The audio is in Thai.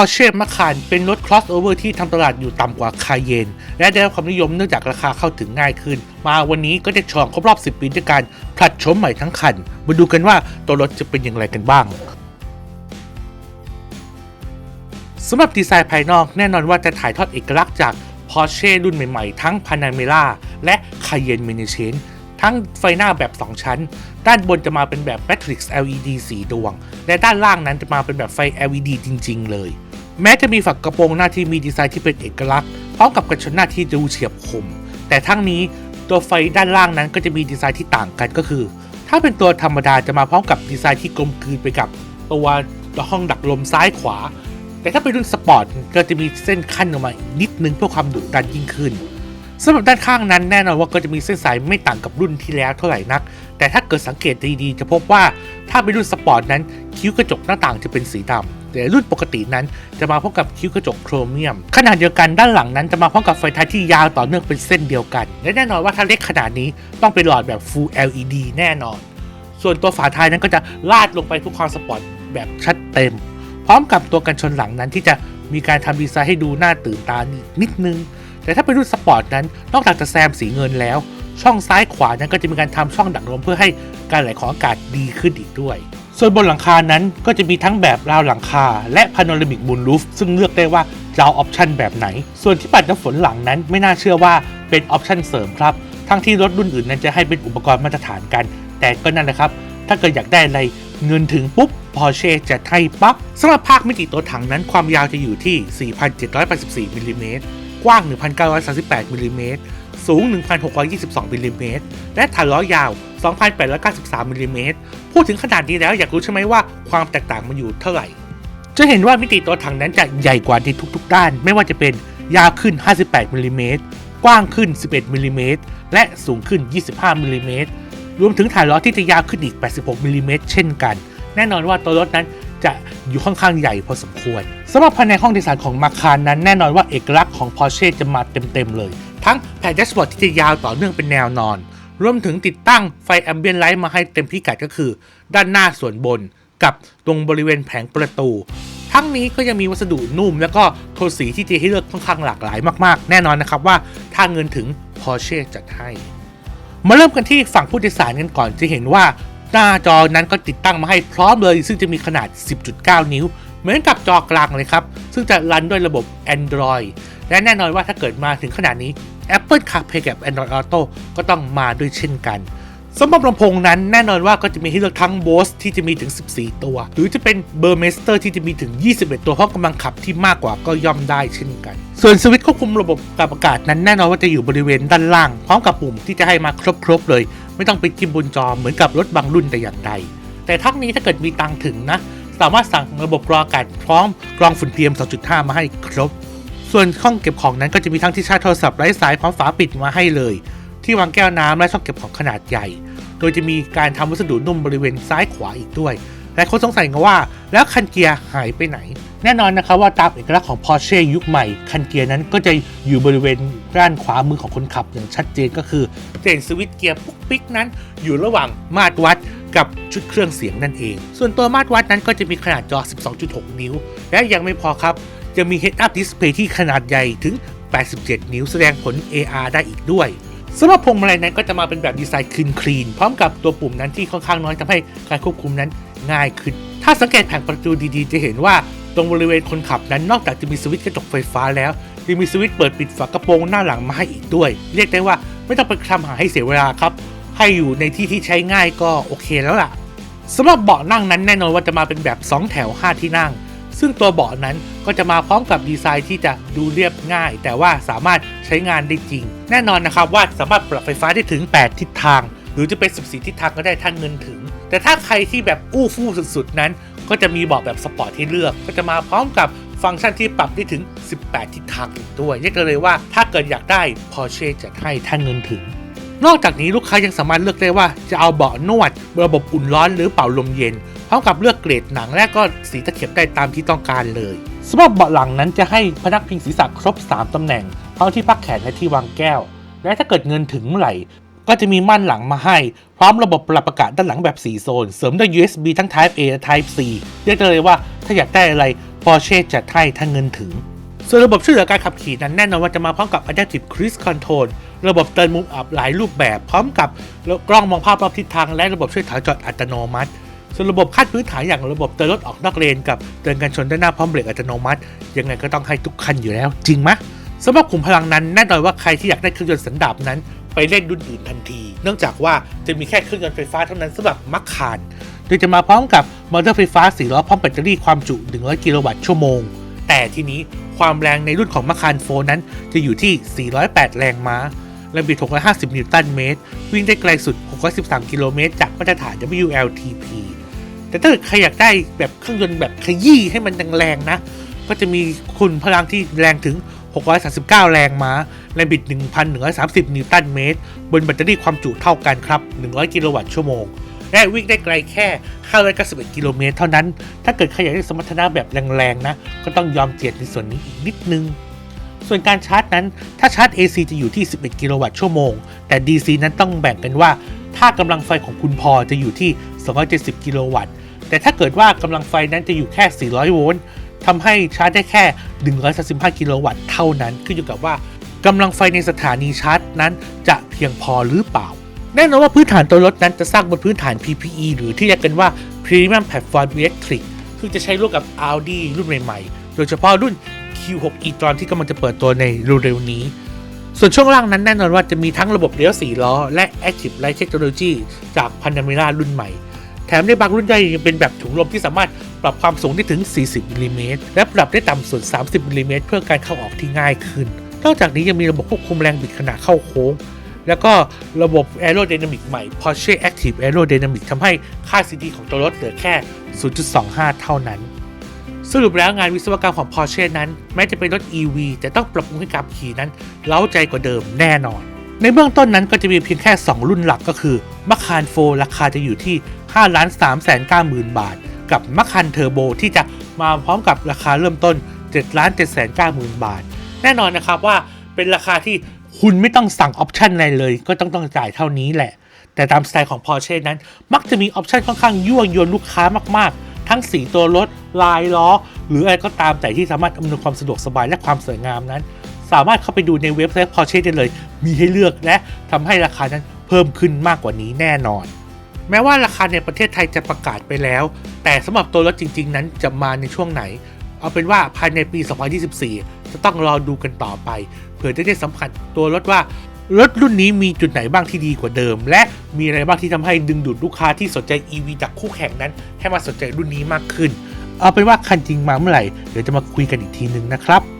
Porsche Macan เป็นรถ crossover ที่ทำตลาดอยู่ต่ำกว่า Cayenne และได้รับความนิยมเนื่องจากราคาเข้าถึงง่ายขึ้น มาวันนี้ก็จะฉลองครบรอบ 10 ปีด้วยการผลัดโฉมใหม่ทั้งคัน มาดูกันว่าตัวรถจะเป็นอย่างไรกันบ้างสำหรับดีไซน์ภายนอกแน่นอนว่าจะถ่ายทอดเอกลักษณ์จาก Porsche รุ่นใหม่ๆ ทั้ง Panamera และ Cayenne m a n i c h e n ทั้งไฟหน้าแบบ 2 ชั้น ด้านบนจะมาเป็นแบบ Matrix LED 4ดวง และด้านล่างนั้นจะมาเป็นแบบไฟ LED จริง ๆ เลย แม้จะมีฝักกระโปรงหน้าที่มีดีไซน์ที่เป็นเอกลักษณ์พร้อมกับกระชนหน้าที่ดูเฉียบคม แต่ทั้งนี้ตัวไฟด้านล่างนั้นก็จะมีดีไซน์ที่ต่างกันก็คือ ถ้าเป็นตัวธรรมดาจะมาพร้อมกับดีไซน์ที่กลมกลืนไปกับตัวห้องดักลมซ้ายขวา แต่ถ้าเป็นรุ่นสปอร์ตก็จะมีเส้นขั้นออกมาอีกนิดนึงเพื่อความดุดันยิ่งขึ้นสำหรับด้านข้างนั้นแน่นอนว่าก็จะมีเส้นสายไม่ต่างกับรุ่นที่แล้วเท่าไหร่นัก แต่ถ้าเกิดสังเกตดีๆจะพบว่าถ้าเป็นรุ่นสปอร์ตนั้นคิ้วกระจกหน้าต่างจะเป็นสีดำ แต่รุ่นปกตินั้นจะมาพร้อมกับคิ้วกระจกโครเมียม ขนาดเดียวกันด้านหลังนั้นจะมาพร้อมกับไฟท้ายที่ยาวต่อเนื่องเป็นเส้นเดียวกัน และแน่นอนว่าถ้าเล็กขนาดนี้ต้องเป็นหลอดแบบ Full LED แน่นอน ส่วนตัวฝาท้ายนั้นก็จะลาดลงไปทุกความสปอร์ตแบบชัดเต็ม พร้อมกับตัวกันชนหลังนั้นที่จะมีการทำดีไซน์ให้ดูน่าตื่นตานิดนึง แต่ถ้าเป็นรุ่นสปอร์ตนั้น นอกจากจะแซมสีเงินแล้ว ช่องซ้ายขวานั้นก็จะมีการทำช่องดักลมเพื่อให้การไหลของอากาศดีขึ้นอีกด้วย ส่วนบนหลังคานั้นก็จะมีทั้งแบบราวหลังคา และพาโนรามิกมูนรูฟซึ่งเลือกได้ว่าจะเอาออปชันแบบไหน ส่วนที่ปัดน้ำฝนหลังนั้นไม่น่าเชื่อว่าเป็นออปชันเสริมครับ ทั้งที่รถรุ่นอื่นนั้นจะให้เป็นอุปกรณ์มาตรฐานกัน แต่ก็นั่นแหละครับ ถ้าเกิดอยากได้อะไรเงินถึงปุ๊บ Porsche จะให้ปั๊บสำหรับภาคมิติตัวถังนั้นความยาวจะอยู่ที่ 4,784มิลลิเมตรกว้าง 1,938มิลลิเมตร สูง 1,622มิลลิเมตรและฐานล้อยาว 2,893มิลลิเมตรพูดถึงขนาดนี้แล้วอยากรู้ใช่ไหมว่าความแตกต่างมันอยู่เท่าไหร่ จะเห็นว่ามิติตัวถังนั้นจะใหญ่กว่าในทุกๆด้าน ไม่ว่าจะเป็นยาวขึ้น 58มิลลิเมตรกว้างขึ้น 11มิลลิเมตรและสูงขึ้น 25มิลลิเมตรรวมถึงฐานล้อที่จะยาวขึ้นอีก 86มิลลิเมตรเช่นกัน แน่นอนว่าตัวรถนั้นจะอยู่ค่อนข้างใหญ่พอสมควรสำหรับภายในห้องโดยสารของมาคารนั้นแน่นอนว่าเอกลักษณ์ของ Porsche จะมาเต็มๆเลย ทั้งแผ่นแดชบอร์ดที่จะยาวต่อเนื่องเป็นแนวนอน รวมถึงติดตั้งไฟแอมเบียนไลท์มาให้เต็มพิกัดก็คือ ด้านหน้าส่วนบนกับตรงบริเวณแผงประตู ทั้งนี้ก็ยังมีวัสดุนุ่ม แล้วก็โทนสีที่จะให้เลือกค่อนข้างหลากหลายมากๆ แน่นอนนะครับว่าถ้าเงินถึง Porsche จัดให้ มาเริ่มกันที่ฝั่งผู้โดยสารกันก่อนจะเห็นว่าหน้าจอนั้นก็ติดตั้งมาให้พร้อมเลย ซึ่งจะมีขนาด 10.9 นิ้ว เหมือนกับจอกลางเลยครับ ซึ่งจะรันด้วยระบบ Android และแน่นอนว่าถ้าเกิดมาถึงขนาดนี้ Apple CarPlay กับ Android Auto ก็ต้องมาด้วยเช่นกันสำหรับลำโพงนั้นแน่นอนว่าก็จะมีให้เลือกทั้ง Bose ที่จะมีถึง 14 ตัว หรือจะเป็น Burmester ที่จะมีถึง 21 ตัว เพราะกำลังขับที่มากกว่าก็ย่อมได้เช่นกัน ส่วนสวิตช์ควบคุมระบบปรับอากาศนั้นแน่นอนว่าจะอยู่บริเวณด้านล่าง พร้อมกับปุ่มที่จะให้มาครบๆเลย ไม่ต้องไปจิ้มบนจอเหมือนกับรถบางรุ่นแต่อย่างใด แต่ทั้งนี้ถ้าเกิดมีตังถึงนะ สามารถสั่งระบบกรองอากาศพร้อมกรองฝุ่น PM 2.5 มาให้ครบ ส่วนห้องเก็บของนั้นก็จะมีทั้งที่ชาร์จโทรศัพท์ไร้สายพร้อมฝาปิดมาให้เลย ที่วางแก้วน้ำและช่องเก็บของขนาดใหญ่ โดยจะมีการทำวัสดุนุ่มบริเวณซ้ายขวาอีกด้วยและคนสงสัยกันว่าแล้วคันเกียร์หายไปไหน แน่นอนนะครับว่าตามเอกลักษณ์ของ Porsche ยุคใหม่ คันเกียร์นั้นก็จะอยู่บริเวณด้านขวามือของคนขับอย่างชัดเจนก็คือเห็นสวิตเกียร์ปุ๊กปิ๊กนั้น อยู่ระหว่างมาตรวัดกับชุดเครื่องเสียงนั่นเอง ส่วนตัวมาตรวัดนั้นก็จะมีขนาดจอ 12.6 นิ้ว และยังไม่พอครับ จะมี Head Up Display ที่ขนาดใหญ่ถึง 87 นิ้วแสดงผล AR ได้อีกด้วยสำหรับพวงมาลัยนั้นก็จะมาเป็นแบบดีไซน์คลีนคลีนพร้อมกับตัวปุ่มนั้นที่ค่อนข้างน้อยทำให้การควบคุมนั้นง่ายขึ้น ถ้าสังเกตแผงประตูดีๆ จะเห็นว่าตรงบริเวณคนขับนั้นนอกจากจะมีสวิตช์กระจกไฟฟ้าแล้วยังมีสวิตช์เปิดปิดฝากระโปรงหน้าหลังมาให้อีกด้วย เรียกได้ว่าไม่ต้องไปทำหาให้เสียเวลาครับ ให้อยู่ในที่ที่ใช้ง่ายก็โอเคแล้วล่ะสำหรับเบาะนั่งนั้นแน่นอนว่าจะมาเป็นแบบ 2 แถว 5 ที่นั่ง ซึ่งตัวเบาะนั้นก็จะมาพร้อมกับดีไซน์ที่จะดูเรียบง่าย แต่ว่าสามารถใช้งานได้จริง แน่นอนนะครับว่าสามารถปรับไฟฟ้าได้ถึง 8 ทิศทาง หรือจะเป็น 14 ทิศทางก็ได้ถ้าเงินถึง แต่ถ้าใครที่แบบอู้ฟู่สุดๆ นั้น ก็จะมีเบาะแบบสปอร์ตให้เลือก ก็จะมาพร้อมกับฟังก์ชันที่ปรับได้ถึง 18 ทิศทางอีกด้วยเรียกเลยว่าถ้าเกิดอยากได้ Porsche จะให้ถ้าเงินถึง นอกจากนี้ลูกค้ายังสามารถเลือกได้ว่าจะเอาเบาะนวด ระบบอุ่นร้อนหรือเป่าลมเย็นพร้อมกับเลือกเกรดหนังและก็สีตะเข็บได้ตามที่ต้องการเลยสำหรับเบาะหลังนั้นจะให้พนักพิงศีรษะครบ 3ตำแหน่งทั้งที่พักแขนและที่วางแก้ว และถ้าเกิดเงินถึงเมื่อไหร่ ก็จะมีม่านหลังมาให้ พร้อมระบบปรับอากาศด้านหลังแบบ 4 โซน เสริมด้วย USB ทั้ง Type A และ Type C เรียกได้เลยว่าถ้าอยากได้อะไร Porsche จัดให้ถ้าเงินถึงส่วนระบบช่วยเหลือการขับขี่นั้นแน่นอนว่าจะมาพร้อมกับ Adaptive Cruise Control ระบบเตือนมุมอับหลายรูปแบบ พร้อมกับกล้องมองภาพรอบทิศทางและระบบช่วยถอยจอดอัตโนมัติส่วนระบบขั้นพื้นฐานอย่างระบบเตือนรถออกนอกเลนกับเตือนการชนด้านหน้าพร้อมเบรกอัตโนมัติ ยังไงก็ต้องให้ทุกคันอยู่แล้ว จริงไหมสำหรับขุมพลังนั้นแน่นอนว่าใครที่อยากได้เครื่องยนต์สันดาปนั้น ไปเล่นรุ่นอื่นทันที เนื่องจากว่าจะมีแค่เครื่องยนต์ไฟฟ้าเท่านั้นสำหรับมัคคารโดยจะมาพร้อมกับมอเตอร์ไฟฟ้า4ล้อพร้อมแบตเตอรี่ความจุ 100 กิโลวัตต์ชั่วโมง แต่ทีนี้ความแรงในรุ่นของมัคคารโฟนั้นจะอยู่ที่ 408 แรงม้า แรงบิด 650 นิวตันเมตร วิ่งได้ไกลสุด 613 กิโลเมตร จากมาตรฐาน WLTP แต่ถ้าเกิดใครอยากได้แบบเครื่องยนต์แบบขยี้ให้มันแรงๆนะ ก็จะมีคุณพลังที่แรงถึง 639 แรงม้า แรงบิด 1,130 นิวตันเมตร บนแบตเตอรี่ความจุเท่ากันครับ 100 กิโลวัตต์ชั่วโมง และวิ่งได้ไกลแค่591กิโลเมตรเท่านั้น ถ้าเกิดใครอยากได้สมรรถนะแบบแรงๆนะ ก็ต้องยอมเจียดในส่วนนี้อีกนิดนึง ส่วนการชาร์จนั้น ถ้าชาร์จ AC จะอยู่ที่ 11 กิโลวัตต์ชั่วโมง แต่ DC นั้นต้องแบ่งกันว่า ถ้ากำลังไฟของคุณพอจะอยู่ที่ 270 กิโลวัตต์ แต่ถ้าเกิดว่ากำลังไฟนั้นจะอยู่แค่ 400 โวลต์ทำให้ชาร์จได้แค่ 135 กิโลวัตต์เท่านั้น ขึ้นอยู่กับว่ากำลังไฟในสถานีชาร์จนั้นจะเพียงพอหรือเปล่า แน่นอนว่าพื้นฐานตัวรถนั้นจะสร้างบนพื้นฐาน PPE หรือที่เรียกกันว่า Premium Platform Electric ซึ่งจะใช้ร่วมกับ Audi รุ่นใหม่ๆ โดยเฉพาะรุ่น Q6 e-tron ที่กำลังจะเปิดตัวในเร็วๆนี้ ส่วนช่วงล่างนั้นแน่นอนว่าจะมีทั้งระบบเลี้ยว4ล้อ และ Active Light Technology จาก Panamera รุ่นใหม่ แถมในบางรุ่นย่อยยังเป็นแบบถุงลมที่สามารถปรับความสูงได้ถึง 40มิลลิเมตรและปรับได้ต่ำสุด 30มิลลิเมตรเพื่อการเข้าออกที่ง่ายขึ้น นอกจากนี้ยังมีระบบควบคุมแรงบิดขณะเข้าโค้งแล้วก็ระบบ Aerodynamic ใหม่ Porsche Active Aerodynamic ทำให้ค่า CD ของตัวรถเหลือแค่ 0.25 เท่านั้น สรุปแล้วงานวิศวกรรมของ Porsche นั้น แม้จะเป็นรถ EV แต่ต้องปรับปรุงให้กับขี่นั้น เล้าใจกว่าเดิมแน่นอน ในเบื้องต้นนั้นก็จะมีเพียงแค่ 2 รุ่นหลักก็คือมัคคานโฟราคาจะอยู่ที่5 3 9 0 0 0 0บาท กับมัคคันเทอร์โบที่จะมาพร้อมกับราคาเริ่มต้น7 7 9 0 0 0 0บาท แน่นอนนะครับว่าเป็นราคาที่คุณไม่ต้องสั่งออปชันอะไรเลย ก็ต้องต้องจ่ายเท่านี้แหละ แต่ตามสไตล์ของ Porsche นั้น มักจะมีออปชันค่อนข้างยั่วยวนลูกค้ามากๆ ทั้งสีตัวรถ ลายล้อ หรืออะไรก็ตามแต่ที่สามารถอำนวยความสะดวกสบายและความสวยงามนั้น สามารถเข้าไปดูในเว็บไซต์ Porsche ได้เลย มีให้เลือกและทำให้ราคานั้นเพิ่มขึ้นมากกว่านี้แน่นอน แม้ว่าราคาในประเทศไทยจะประกาศไปแล้ว แต่สำหรับตัวรถจริง ๆ นั้นจะมาในช่วงไหน เอาเป็นว่าภายในปี 2024 จะต้องรอดูกันต่อไป เผื่อจะได้สัมผัสตัวรถว่ารถรุ่นนี้มีจุดไหนบ้างที่ดีกว่าเดิม และ มีอะไรบ้างที่ทำให้ดึงดูดลูกค้าที่สนใจ EV จากคู่แข่งนั้น ให้มาสนใจรุ่นนี้มากขึ้น เอาเป็นว่าคันจริงมาเมื่อไหร่ เดี๋ยวจะมาคุยกันอีกทีนึงนะครับ